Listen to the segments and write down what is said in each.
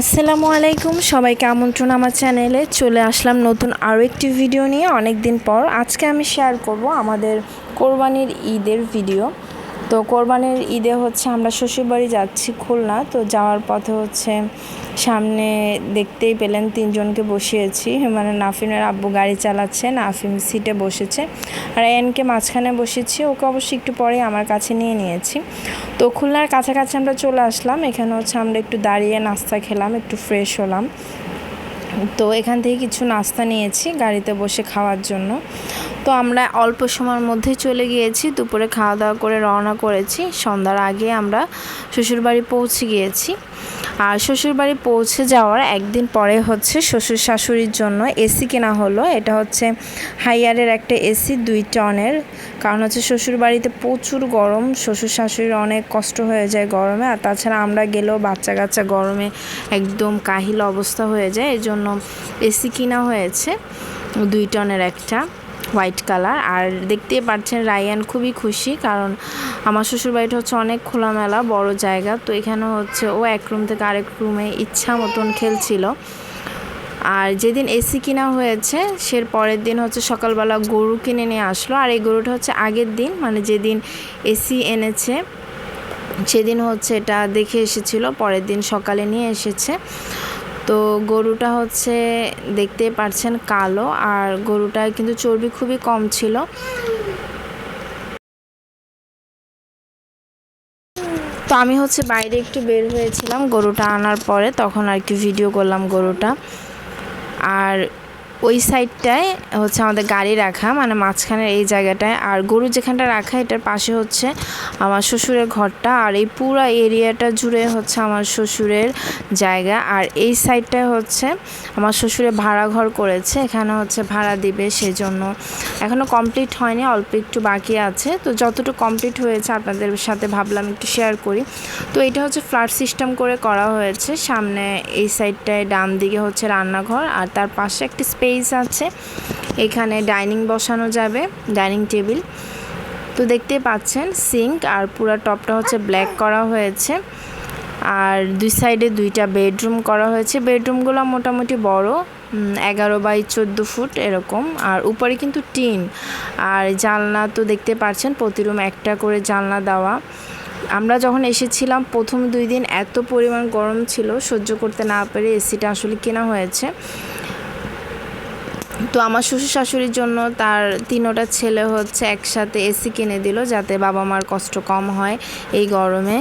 আসসালামু আলাইকুম, সবাইকে আমন্ত্রণ আমার চ্যানেলে। চলে আসলাম নতুন আরও একটি ভিডিও নিয়ে। অনেক দিন পর আজকে আমি শেয়ার করব আমাদের কোরবানির ঈদের ভিডিও তো কোরবানির ঈদে হচ্ছে আমরা শ্বশুরবাড়ি যাচ্ছি খুলনা, তো যাওয়ার পথে হচ্ছে সামনে দেখতেই পেলেন তিনজনকে বসিয়েছি। মানে নাফিনের আব্বু গাড়ি চালাচ্ছে নাফিন সিটে বসেছে। আর এনকে মাঝখানে বসেছি, ওকে অবশ্যই একটু পরে আমার কাছে নিয়ে নিয়েছি। তো খুলনার কাছাকাছি আমরা চলে আসলাম, এখানে হচ্ছে আমরা একটু দাঁড়িয়ে নাস্তা খেলাম, একটু ফ্রেশ হলাম। তো এখান থেকে কিছু নাস্তা নিয়েছি গাড়িতে বসে খাওয়ার জন্য। তো আমরা অল্প সময়ের মধ্যে চলে গিয়েছি, দুপুরে খাওয়া দাওয়া করে রওনা করেছি। সন্ধ্যার আগে আমরা শ্বশুরবাড়ি পৌঁছে গিয়েছি। আর শ্বশুরবাড়ি পৌঁছে যাওয়ার একদিন পরে হচ্ছে শ্বশুর শাশুড়ির জন্য এসি কেনা হলো। এটা হচ্ছে হাইয়ারের একটা এসি, দুই টনের। কারণ হচ্ছে শ্বশুরবাড়িতে প্রচুর গরম, শ্বশুর শাশুড়ির অনেক কষ্ট হয়ে যায় গরমে। আর তাছাড়া আমরা গেলেও বাচ্চা কাচ্চা গরমে একদম কাহিল অবস্থা হয়ে যায়। এই জন্য এসি কিনা হয়েছে, দুই টনের একটা। White colour. আর দেখতেই পাচ্ছেন রায়ান খুবই খুশি কারণ আমার শ্বশুরবাড়িটা হচ্ছে অনেক খোলামেলা, বড় জায়গা। তো এখানে হচ্ছে ও এক রুম থেকে আরেক রুমে ইচ্ছা মতন খেলছিল। আর যেদিন এসি কিনা হয়েছে সে পরের দিন হচ্ছে সকালবেলা গরু কিনে নিয়ে আসলো। আর এই গরুটা হচ্ছে আগের দিন মানে যেদিন এসি এনেছে, সেদিন হচ্ছে এটা দেখে এসেছিল, পরের দিন সকালে নিয়ে এসেছে। তো গরুটা হচ্ছে দেখতে পারছেন কালো, আর গরুটার কিন্তু চর্বি খুবই কম ছিল। তো আমি হচ্ছে বাইরে একটু বের হয়েছিলাম গরুটা আনার পরে, তখন আর কি ভিডিও করলাম গরুটা। আর ওই সাইডটায় হচ্ছে আমাদের গাড়ি রাখা মানে মাঝখানের এই জায়গাটায়। আর গরু যেখানটা রাখা, এটার পাশে হচ্ছে আমার শ্বশুরের ঘরটা। আর এই পুরো এরিয়াটা জুড়ে হচ্ছে আমার শ্বশুরের জায়গা। আর এই সাইডটায় হচ্ছে আমার শ্বশুরে ভাড়া ঘর করেছে, এখানে হচ্ছে ভাড়া দিবে সেজন্য। এখনও কমপ্লিট হয়নি, অল্প একটু বাকি আছে। তো যতটুকু কমপ্লিট হয়েছে আপনাদের সাথে ভাবলাম একটু শেয়ার করি। তো এটা হচ্ছে ফ্ল্যাট সিস্টেম করে করা হয়েছে। সামনে এই সাইডটায় ডান দিকে হচ্ছে রান্নাঘর, আর তার পাশে একটি আছে। এখানে ডাইনিং বসানো যাবে ডাইনিং টেবিল তো দেখতে পাচ্ছেন সিঙ্ক আর পুরো টপটা হচ্ছে ব্ল্যাক করা হয়েছে। আর দুই সাইডে দুইটা বেডরুম করা হয়েছে। বেডরুমগুলো মোটামুটি বড় এগারো বাই চোদ্দ ফুট এরকম। আর উপরে কিন্তু টিন। আর জানলা তো দেখতে পাচ্ছেন, প্রতি রুম একটা করে জানলা দেওয়া। আমরা যখন এসেছিলাম, প্রথম দুই দিন এত পরিমাণ গরম ছিল। সহ্য করতে না পেরে এসিটা আসলে কেনা হয়েছে। তো আমার শ্বশুর শাশুড়ির জন্য তার তিনোটা ছেলে হচ্ছে একসাথে এসি কিনে দিল যাতে বাবা মার কষ্ট কম হয় এই গরমে।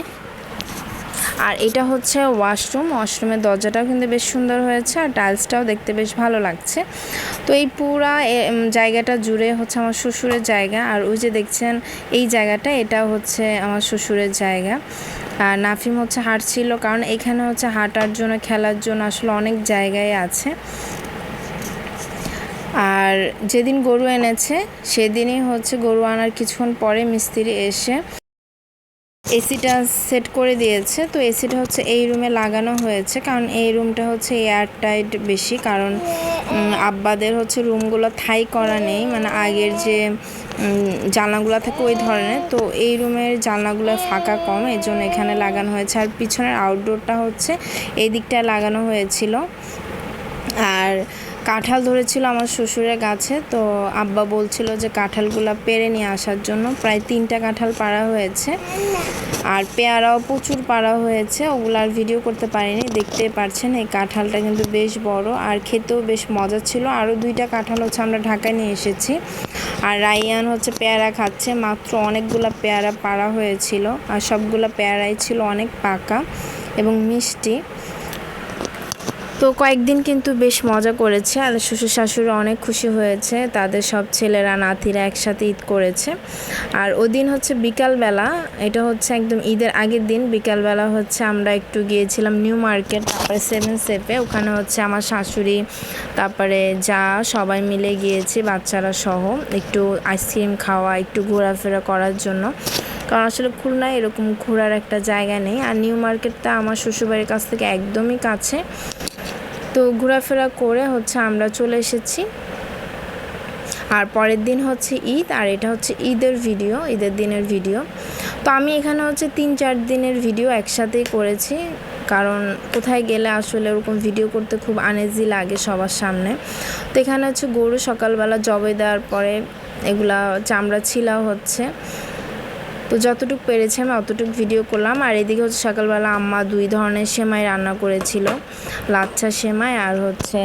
আর এটা হচ্ছে ওয়াশরুম, ওয়াশরুমের দরজাটাও কিন্তু বেশ সুন্দর হয়েছে আর টাইলসটাও দেখতে বেশ ভালো লাগছে। তো এই পুরা জায়গাটা জুড়ে হচ্ছে আমার শ্বশুরের জায়গা আর ওই যে দেখছেন এই জায়গাটা এটা হচ্ছে আমার শ্বশুরের জায়গা। আর নাফিম হচ্ছে হাঁটছিল কারণ এখানে হচ্ছে হাঁটার জন্য, খেলার জন্য আসলে অনেক জায়গায় আছে। আর যেদিন গরু এনেছে, সেদিনই হচ্ছে গরু আনার কিছুক্ষণ পরে মিস্ত্রি এসে এসিটা সেট করে দিয়েছে। তো এসিটা হচ্ছে এই রুমে লাগানো হয়েছে, কারণ এই রুমটা হচ্ছে এয়ার টাইট বেশি, কারণ আব্বাদের হচ্ছে রুমগুলো থাই করা নেই মানে আগের যে জানলাগুলো থাকে ওই ধরনের। তো এই রুমের জানলাগুলো ফাঁকা কম এই জন্য এখানে লাগানো হয়েছে। আর পিছনের আউটডোরটা হচ্ছে এই দিকটায় লাগানো হয়েছিল। আর কাঁঠাল ধরেছিল আমার শ্বশুরের গাছে, তো আব্বা বলছিল যে কাঁঠালগুলো পেরে নিয়ে আসার জন্য প্রায় তিনটা কাঁঠাল পাড়া হয়েছে। আর পেয়ারাও প্রচুর পাড়া হয়েছে, ওগুলো আর ভিডিও করতে পারিনি দেখতে পারছেন এই কাঁঠালটা কিন্তু বেশ বড় আর খেতেও বেশ মজা ছিল। আরও দুইটা কাঁঠাল হচ্ছে আমরা ঢাকায় নিয়ে এসেছি। আর রাইয়ান হচ্ছে পেয়ারা খাচ্ছে, মাত্র অনেকগুলো পেয়ারা পাড়া হয়েছিল। আর সবগুলো পেয়ারাই ছিল অনেক পাকা এবং মিষ্টি। তো কয়েকদিন কিন্তু বেশ মজা করেছে আর শ্বশুর শাশুড়ি অনেক খুশি হয়েছে। তাদের সব ছেলেরা, নাতিরা একসাথে ঈদ করেছে। আর ওদিন হচ্ছে বিকালবেলা। এটা হচ্ছে একদম ঈদের আগের দিন। বিকালবেলা হচ্ছে আমরা একটু গিয়েছিলাম নিউ মার্কেট, তারপরে সেভেন সেপে। ওখানে হচ্ছে আমার শাশুড়ি, তারপরে যা সবাই মিলে গিয়েছি, বাচ্চারা সহ। একটু আইসক্রিম খাওয়া, একটু ঘোরাফেরা করার জন্য। কারণ আসলে খুলনায় এরকম ঘোরার একটা জায়গা নেই। আর নিউ মার্কেটটা আমার শ্বশুরবাড়ির কাছ থেকে একদমই কাছে। তো ঘোরাফেরা করে হচ্ছে আমরা চলে এসেছি। আর পরের দিন হচ্ছে ঈদ, আর এটা হচ্ছে ঈদের ভিডিও, ঈদের দিনের ভিডিও। তো আমি এখানে হচ্ছে তিন চার দিনের ভিডিও একসাথেই করেছি, কারণ কোথায় গেলে আসলে ওরকম ভিডিও করতে খুব আনেজি লাগে সবার সামনে। তো এখানে হচ্ছে গরু সকালবেলা জবে দেওয়ার পরে এগুলা চামড়া ছিলা হচ্ছে। তো যতটুকু পেরেছি আমি অতটুকু ভিডিও করলাম। আর এদিকে হচ্ছে সকালবেলা আম্মা দুই ধরনের সেমাই রান্না করেছিল। লাচ্ছা সেমাই আর হচ্ছে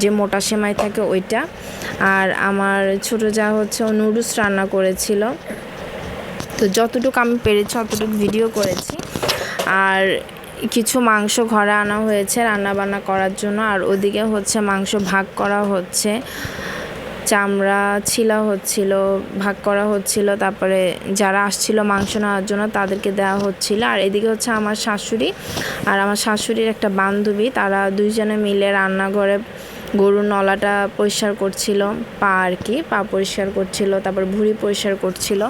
যে মোটা সেমাই থাকে ওইটা। আর আমার ছোটো যা হচ্ছে নুডলস রান্না করেছিল। তো যতটুকু আমি পেরেছি অতটুকু ভিডিও করেছি। আর কিছু মাংস ঘরে আনা হয়েছে রান্না বান্না করার জন্য। আর ওদিকে হচ্ছে মাংস ভাগ করা হচ্ছে। চামড়া ছিলা হচ্ছিল, ভাগ করা হচ্ছিল, তারপরে যারা আসছিল মাংস নেওয়ার জন্য তাদেরকে দেওয়া হচ্ছিল। আর এদিকে হচ্ছে আমার শাশুড়ি আর আমার শাশুড়ির একটা বান্ধবী, তারা দুইজনে মিলে রান্নাঘরে গরুর নলাটা পরিষ্কার করছিল, পা আর কি, পা পরিষ্কার করছিল, তারপর ভুঁড়ি পরিষ্কার করছিল।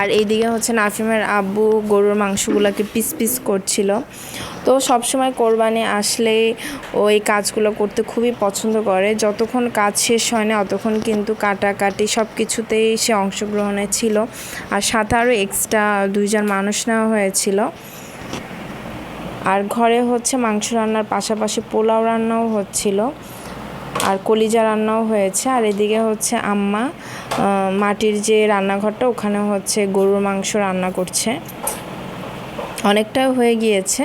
আর এইদিকে হচ্ছে নাফিমের আব্বু গরুর মাংসগুলোকে পিস পিস করছিল। তো সবসময় কোরবানি আসলে ওই কাজগুলো করতে খুবই পছন্দ করে। যতক্ষণ কাজ শেষ হয় না, অতক্ষণ কিন্তু কাটাকাটি সব কিছুতেই সে অংশগ্রহণে ছিল। আর সাথে আরও এক্সট্রা দুইজন মানুষ নেওয়া হয়েছিল। আর ঘরে হচ্ছে মাংস রান্নার পাশাপাশি পোলাও রান্নাও হচ্ছিল। আর কলিজা রান্নাও হয়েছে। আর এদিকে হচ্ছে আম্মা মাটির যে রান্নাঘরটা, ওখানে হচ্ছে গরুর মাংস রান্না করছে। অনেকটা হয়ে গিয়েছে।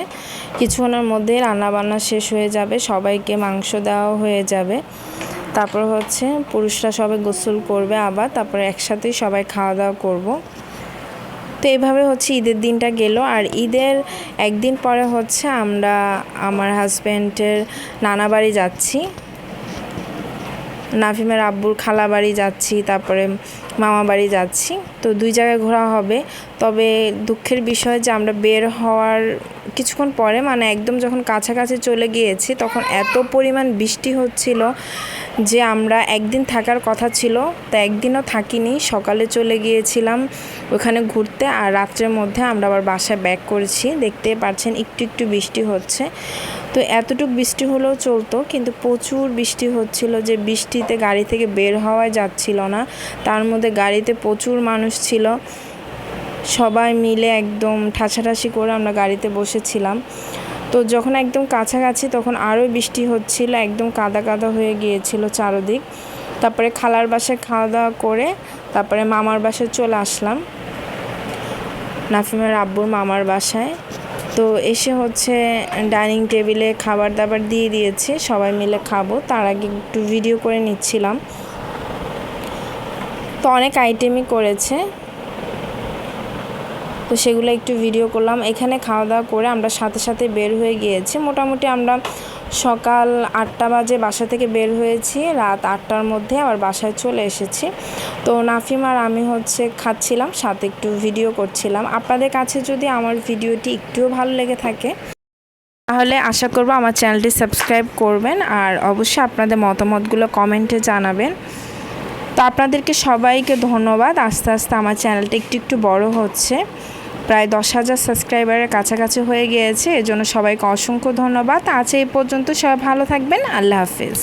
কিছুক্ষণের মধ্যে রান্না বান্না শেষ হয়ে যাবে, সবাইকে মাংস দেওয়া হয়ে যাবে। তারপর হচ্ছে পুরুষরা সবাই গোসল করবে আবার, তারপরে একসাথেই সবাই খাওয়া দাওয়া করব। তো এইভাবে হচ্ছে ঈদের দিনটা গেল। আর ঈদের একদিন পরে হচ্ছে আমরা আমার হাজব্যান্ডের নানা বাড়ি যাচ্ছি। নাফিমের আব্বুর খালা বাড়ি যাচ্ছি, তারপরে মামা বাড়ি যাচ্ছি। তো দুই জায়গায় ঘোরা হবে। তবে দুঃখের বিষয় যে আমরা বের হওয়ার কিছুক্ষণ পরে মানে একদম যখন কাছাকাছি চলে গিয়েছি, তখন এত পরিমাণ বৃষ্টি হচ্ছিল। যে আমরা একদিন থাকার কথা ছিল, তা একদিনও থাকিনি। সকালে চলে গিয়েছিলাম ওখানে ঘুরতে আর রাত্রের মধ্যে আমরা আবার বাসায় ব্যাক করেছি। দেখতে পাচ্ছেন একটু একটু বৃষ্টি হচ্ছে। তো এতটুকু বৃষ্টি হলেও চলতো, কিন্তু প্রচুর বৃষ্টি হচ্ছিল যে বৃষ্টিতে গাড়ি থেকে বের হওয়াই যাচ্ছিল না। তার মধ্যে গাড়িতে প্রচুর মানুষ ছিল। সবাই মিলে একদম ঠাসাঠাসি করে আমরা গাড়িতে বসেছিলাম। তো যখন একদম কাছাকাছি তখন আরও বৃষ্টি হচ্ছিল, একদম কাদা কাদা হয়ে গিয়েছিল চারদিক। তারপরে খালার বাসায় খাওয়া দাওয়া করে তারপরে মামার বাসায় চলে আসলাম, নাফিমের আব্বুর মামার বাসায়। তো এসে হচ্ছে ডাইনিং টেবিলে খাবার দাবার দিয়ে দিয়েছে, সবাই মিলে খাব। তার আগে একটু ভিডিও করে নিচ্ছিলাম। তো অনেক আইটেমই করেছে। তো সেগুলো একটু ভিডিও করলাম। এখানে খাওয়া দাওয়া করে আমরা সাথে সাথে বের হয়ে গিয়েছি। মোটামুটি আমরা সকাল আটটা বাজে বাসা থেকে বের হয়েছি। রাত আটটার মধ্যে আবার বাসায় চলে এসেছি। তো নাফিম আর আমি হচ্ছে খাচ্ছিলাম, সাথে একটু ভিডিও করছিলাম। আপনাদের কাছে যদি আমার ভিডিওটি একটুও ভালো লেগে থাকে, তাহলে আশা করব আমার চ্যানেলটি সাবস্ক্রাইব করবেন আর অবশ্যই আপনাদের মতামতগুলো কমেন্টে জানাবেন। তো আপনাদেরকে সবাইকে ধন্যবাদ। আস্তে আস্তে আমার চ্যানেলটা একটু একটু বড় হচ্ছে। প্রায় দশ হাজার সাবস্ক্রাইবারের কাছাকাছি হয়ে গিয়েছে। এজন্য সবাইকে অসংখ্য ধন্যবাদ। আজ এই পর্যন্ত সবাই ভালো থাকবেন। আল্লাহ হাফিজ।